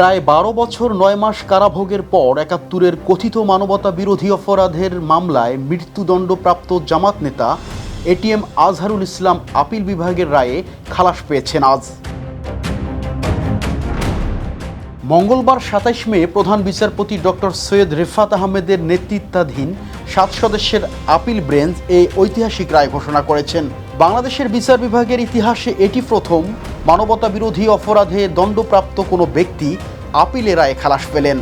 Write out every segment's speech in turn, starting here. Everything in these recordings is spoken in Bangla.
প্রায় বারো বছর নয় মাস কারাভোগের পর একাত্তরের কথিত মানবতা বিরোধী অপরাধের মামলায় মৃত্যুদণ্ডপ্রাপ্ত জামাত নেতা এটিএম আজহারুল ইসলাম আপিল বিভাগের রায়ে খালাস পেয়েছেন আজ। মঙ্গলবার সাতাইশ মে প্রধান বিচারপতি ডক্টর সৈয়দ রেফাত আহমেদের নেতৃত্বাধীন সাত সদস্যের আপিল ব্রেঞ্চ এই ঐতিহাসিক রায় ঘোষণা করেছেন। বাংলাদেশের বিচার বিভাগের ইতিহাসে এটি প্রথম মানবতা বিরোধী অপরাধে দণ্ডপ্রাপ্ত কোনো ব্যক্তি আপিলে রায়ে খালাস পেলেন।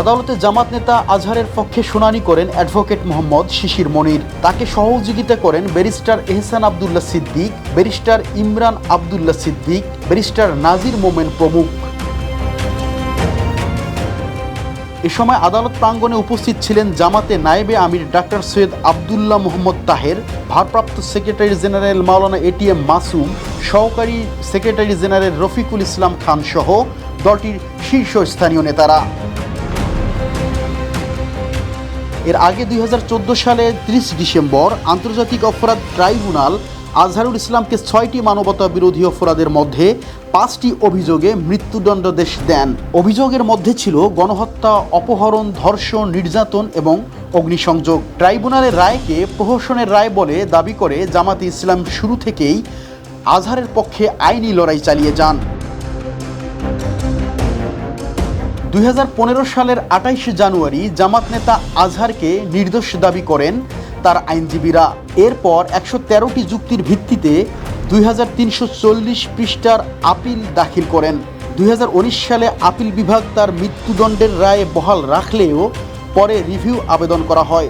আদালতে জামাত নেতা আজহারের পক্ষে শুনানি করেন অ্যাডভোকেট মোহাম্মদ শিশির মনির। তাকে সহযোগিতা করেন barrister Ehsan Abdullah Siddique, barrister Imran Abdullah Siddique, barrister Nazir Momen প্রমুখ। এ সময় আদালত প্রাঙ্গণে উপস্থিত ছিলেন জামাতে নায়েবে আমির ডাক্তার সৈয়দ আবদুল্লাহ মোহাম্মদ তাহের, ভারপ্রাপ্ত সেক্রেটারি জেনারেল মাওলানা এটিএম মাসুম, সহকারী সেক্রেটারি জেনারেল রফিকুল ইসলাম খান সহ দলটির শীর্ষস্থানীয় নেতারা। এর আগে দুই হাজার চোদ্দ সালে ত্রিশ ডিসেম্বর আন্তর্জাতিক অপরাধ ট্রাইব্যুনাল আজহারুল ইসলামকে ছয়টি মানবতা বিরোধী অপরাধের মধ্যে পাঁচটি অভিযোগে মৃত্যুদণ্ডাদেশ দেন। অভিযোগের মধ্যে ছিল গণহত্যা, অপহরণ, ধর্ষণ, নির্যাতন এবং অগ্নিসংযোগ। ট্রাইব্যুনালের রায়কে প্রহসনের রায় বলে দাবি করে জামাতে ইসলাম শুরু থেকেই আজহারের পক্ষে আইনি লড়াই চালিয়ে যান। দুই হাজার পনেরো সালের আটাইশে জানুয়ারি জামাত নেতা আজহারকে নির্দোষ দাবি করেন তার আইনজীবীরা। এরপর একশো তেরোটি যুক্তির ভিত্তিতে দুই হাজার তিনশো চল্লিশ পৃষ্ঠার আপিল দাখিল করেন। দুই হাজার উনিশ সালে আপিল বিভাগ তার মৃত্যুদণ্ডের রায় বহাল রাখলেও পরে রিভিউ আবেদন করা হয়।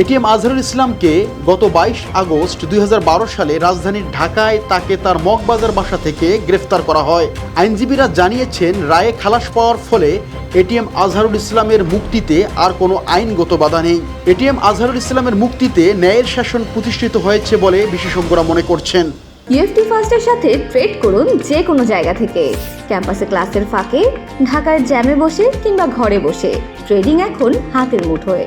এটিএম আজহারুল ইসলামকে গত বাইশ আগস্ট দুই হাজার বারো সালে রাজধানীর ঢাকায় তাকে তার মগবাজার বাসা থেকে গ্রেফতার করা হয়। আইনজীবীরা জানিয়েছেন, রায়ে খালাস পাওয়ার ফলে এটিএম আজহারুল ইসলামের মুক্তিতে আর কোনো আইনগত বাধা নেই। এটিএম আজহারুল ইসলামের মুক্তিতে ন্যায়ের শাসন প্রতিষ্ঠিত হয়েছে বলে বিশেষজ্ঞরা মনে করছেন। ইউএফটি ফার্স্টের সাথে ট্রেড করুন যে কোনো জায়গা থেকে। ক্যাম্পাসে ক্লাসের ফাঁকে ঢাকার জ্যামে বসে কিংবা ঘরে বসে। ট্রেডিং এখন হাতের মুঠোয়।